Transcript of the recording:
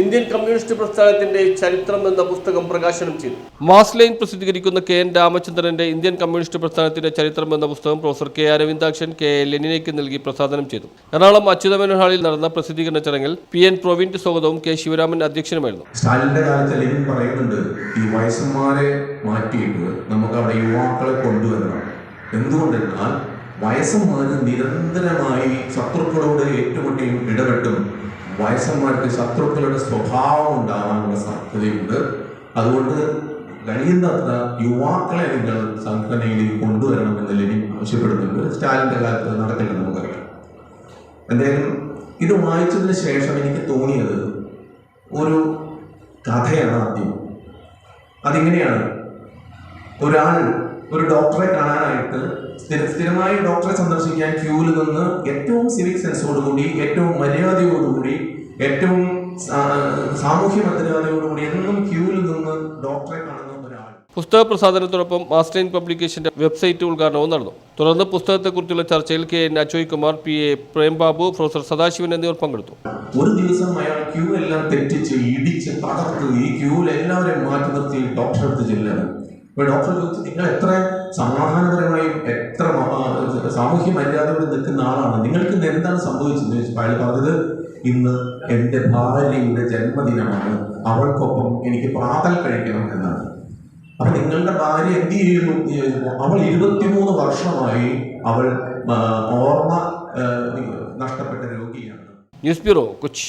Indian communist പ്രസ്ഥാനത്തിന്റെ ചരിത്രം എന്ന പുസ്തകം പ്രകാശനം ചെയ്തു. മാസ്ലൈൻ പ്രസിദ്ധീകരിക്കുന്ന കെ എൻ രാമചന്ദ്രന്റെ ഇന്ത്യൻ കമ്മ്യൂണിസ്റ്റ് പ്രസ്ഥാനത്തിന്റെ ചരിത്രം എന്ന പുസ്തകം professor K Aravindakshan K A ലെനിനയ്ക്ക് നൽകി പ്രസാദനം ചെയ്തു. എറണാകുളം അച്യുതമേനോൻ ഹാളിൽ നടന്ന പ്രസിദ്ധീകരണ ചടങ്ങിൽ പി എൻ പ്രൊവിന്റ് സ്വാഗതവും കെ ശിവരാമൻ അധ്യക്ഷനുമായിരുന്നു. സ്റ്റാലിന്റെ കാലത്ത് ലെനിൻ പറയുന്നുണ്ട് ഈ വയസ്സന്മാരെ മാറ്റിയിട്ട് നമുക്ക് അവിടെ യുവാക്കളെ കൊണ്ടുവരണം. എന്തുകൊണ്ടെന്നാൽ വയസ്സന്മാര് നിരന്തരമായി ശത്രുക്കളോട് ഏറ്റുമുട്ടിയും ഇടപെട്ടും. വയസ്സന്മാർക്ക് ശത്രുക്കളുടെ സ്വഭാവം ഉണ്ടാവാനുള്ള സാധ്യതയുണ്ട്. അതുകൊണ്ട് കഴിയുന്നത്ര യുവാക്കളെ നിങ്ങൾ സംഘടനയിലേക്ക് കൊണ്ടുവരണമെന്ന് ലെനിൻ ആവശ്യപ്പെടുന്നുണ്ട്. സ്റ്റാലിന്റെ കാലത്ത് നടക്കില്ല നമുക്കറിയാം എന്തായാലും ഇത് വായിച്ചതിന് ശേഷം എനിക്ക് തോന്നിയത് ഒരു കഥയാണ് ആദ്യം. അതിങ്ങനെയാണ്. ഒരാൾ ഒരു ഡോക്ടറെ കാണാനായിട്ട് സ്ഥിര സ്ഥിരമായി ഡോക്ടറെ സന്ദർശിക്കാൻ ക്യൂവിൽ നിന്ന് ഏറ്റവും സിവിക് സെൻസോടുകൂടി ഏറ്റവും മര്യാദയോടുകൂടി ഏറ്റവും സാമൂഹ്യ മര്യാദയോടുകൂടി എന്നും ക്യൂവിൽ നിന്ന് ഡോക്ടറെ കാണുന്ന ഒരാൾ. പുസ്തക പ്രസാദനത്തോടൊപ്പം മാസ്റ്റൈൻ പബ്ലിക്കേഷന്റെ വെബ്സൈറ്റ് ഉദ്ഘാടനവും നടന്നു. തുടർന്ന് പുസ്തകത്തെക്കുറിച്ചുള്ള ചർച്ചയിൽ K N Ajoy Kumar P A Prembabu professor Sadasivan എന്നിവർ പങ്കെടുത്തു. ഒരു ദിവസം അയാൾ ക്യൂ എല്ലാം തെറ്റിച്ച് ഇടിച്ച് തകർത്ത് ഈ ക്യൂവിൽ എല്ലാവരെയും മാറ്റി നിർത്തി ഡോക്ടറെ അടുത്ത് ചെല്ലാണ് അപ്പൊ ഡോക്ടർ ചോദിച്ചു നിങ്ങൾ എത്ര സമാധാനപരമായും എത്ര സാമൂഹ്യ മര്യാദയോട് നിൽക്കുന്ന ആളാണ്. നിങ്ങൾക്ക് ഇന്ന് എന്താണ് സംഭവിച്ചത്? അയാൾ പറഞ്ഞത് ഇന്ന് എന്റെ ഭാര്യയുടെ ജന്മദിനമാണ്. അവൾക്കൊപ്പം എനിക്ക് പ്രാതൽ കഴിക്കണം എന്നാണ്. അപ്പൊ നിങ്ങളുടെ ഭാര്യ എന്ത് ചെയ്യുന്നു അവൾ ഇരുപത്തിമൂന്ന് വർഷമായി അവൾ ഓർമ്മ നഷ്ടപ്പെട്ട രോഗിയാണ്. News bureau Kochi.